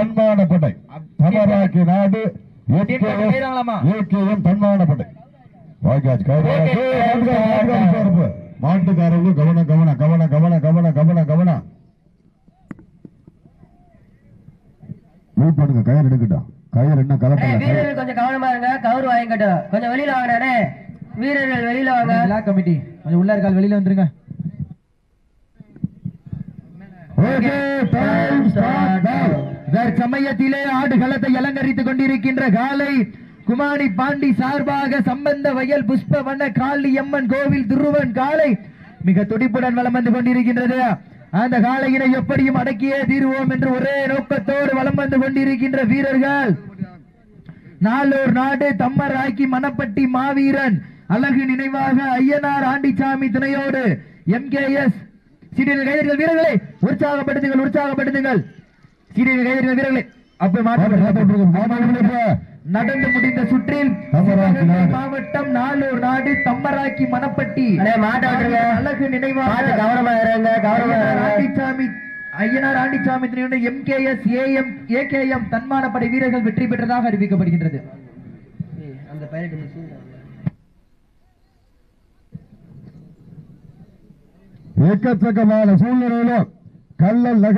தன்மான படை தமராக்கி நாடு? ஏகேஎம் தன்மான படை வாய்க்காச்சு Okay. கைது மாட்டுக்காரர்கள் கவனம் கவனம் கவனம் கவனம் கவனம் கவனம் கவனம். வெயிட் பண்ணுங்க கயிறு எடுக்கட்டும் கயிறு என்ன கலப்பல வீரர்கள் கொஞ்சம் கவனமா இருங்க. கவுரு வாங்கிக்கட்டும் கொஞ்சம் வெளியில வாங்கண்ணே வீரர்கள் வெளியில வாங்க. பிளாக் கமிட்டி கொஞ்சம் உள்ள இருக்கால் வெளியில வந்துருங்க. ஓகே டைம் ஸ்டார்ட் தற்சமயத்திலே ஆடுகளத்தை அலங்கரித்துக் கொண்டிருக்கின்ற காலை குமாரி பாண்டி சார்பாக சம்பந்த வயல் புஷ்ப வண்ண காளி அம்மன் கோவில் துருவன் காலை மிக துடிப்புடன் வளம் வந்து கொண்டிருக்கின்றது. அந்த காளையினை எப்படியும் அடக்கியே தீர்வோம் என்று ஒரே நோக்கத்தோடு வளம் வந்து கொண்டிருக்கின்ற வீரர்கள். நாளூர் நாடு தம்மராக்கி மணப்பட்டி மாவீரன் அழகு நினைவாக ஐயனார் ஆண்டிச்சாமி துணையோடு எம் கே எஸ். கைதறிகள் வீரர்களை உற்சாகப்படுத்துங்கள் உற்சாகப்படுத்துங்கள். சீனியர் கைதறிகள் வீரர்களை அப்ப மாற்ற நடந்து முடிந்த சுற்றில். மாவட்டம் நாளூர் நாடு தம்மராக்கி மணப்பட்டி. அழகு நினைவாக ஐயனார் இருங்க ஆண்டிச்சாமி ஐயனார் ஆண்டிச்சாமி துணையோடு எம்கேஎஸ் ஏஎம் ஏகேஎம் தன்மானப்படை வீரர்கள் வெற்றி பெற்றதாக அறிவிக்கப்படுகின்றது. அந்த பைலட் எக்கச்சக்கமான சூழ்நிலையிலும் கள்ளல் நகர்